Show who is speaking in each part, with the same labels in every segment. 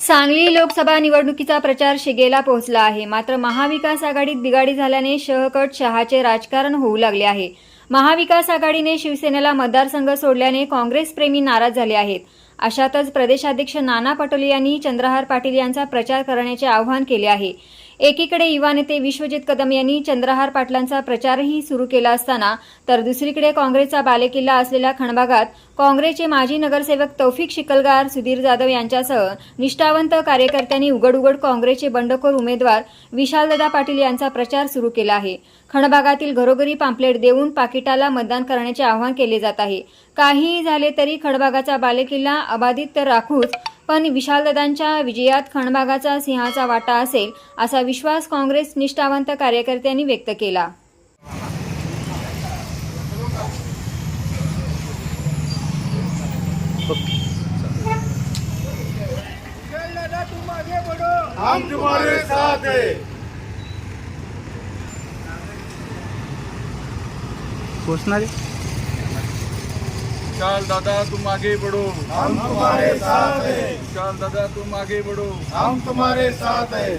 Speaker 1: सांगली लोकसभा निवडणुकीचा प्रचार शिगेला पोहोचला आहे. मात्र महाविकास आघाडीत बिघाडी झाल्याने शहकट शहाचे राजकारण होऊ लागले आहे. महाविकास आघाडीने शिवसेनेला मतदारसंघ सोडल्याने काँग्रेसप्रेमी नाराज झाले आहेत. अशातच प्रदेशाध्यक्ष नाना पटोले यांनी चंद्रहार पाटील यांचा प्रचार करण्याचे आवाहन केले आहे. एकीकडे युवा नेते विश्वजित कदम यांनी चंद्रहार पाटलांचा प्रचारही सुरू केला असताना तर दुसरीकडे काँग्रेसचा बालेकिल्ला असलेल्या खणभागात काँग्रेसचे माजी नगरसेवक तौफिक शिकलगार सुधीर जाधव यांच्यासह निष्ठावंत कार्यकर्त्यांनी उघड उघड काँग्रेसचे बंडखोर उमेदवार विशालदादा पाटील यांचा प्रचार सुरू केला आहे. खणभागातील घरोघरी पाम्पलेट देऊन पाकिटाला मतदान करण्याचे आवाहन केले जात आहे. काहीही झाले तरी खडबागाचा बालेकिल्ला अबाधित तर राखूच पण विशालदादांच्या विजयात खणबागाचा सिंहाचा वाटा असेल असा विश्वास काँग्रेस निष्ठावंत कार्यकर्त्यांनी व्यक्त केला.
Speaker 2: हम तुम्हारे साथ हैं।
Speaker 3: पोचणार
Speaker 4: विशाल दादा तुम आगे बढ़ो।
Speaker 2: हम तुम्हारे साथ हैं।
Speaker 4: विशाल दादा तुम आगे बढ़ो।
Speaker 2: हम तुम्हारे साथ हैं।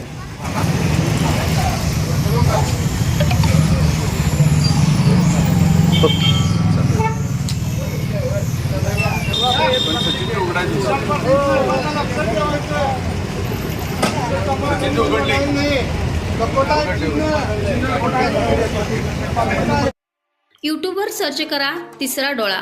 Speaker 5: यूट्यूबवर सर्च करा तिसरा डोळा.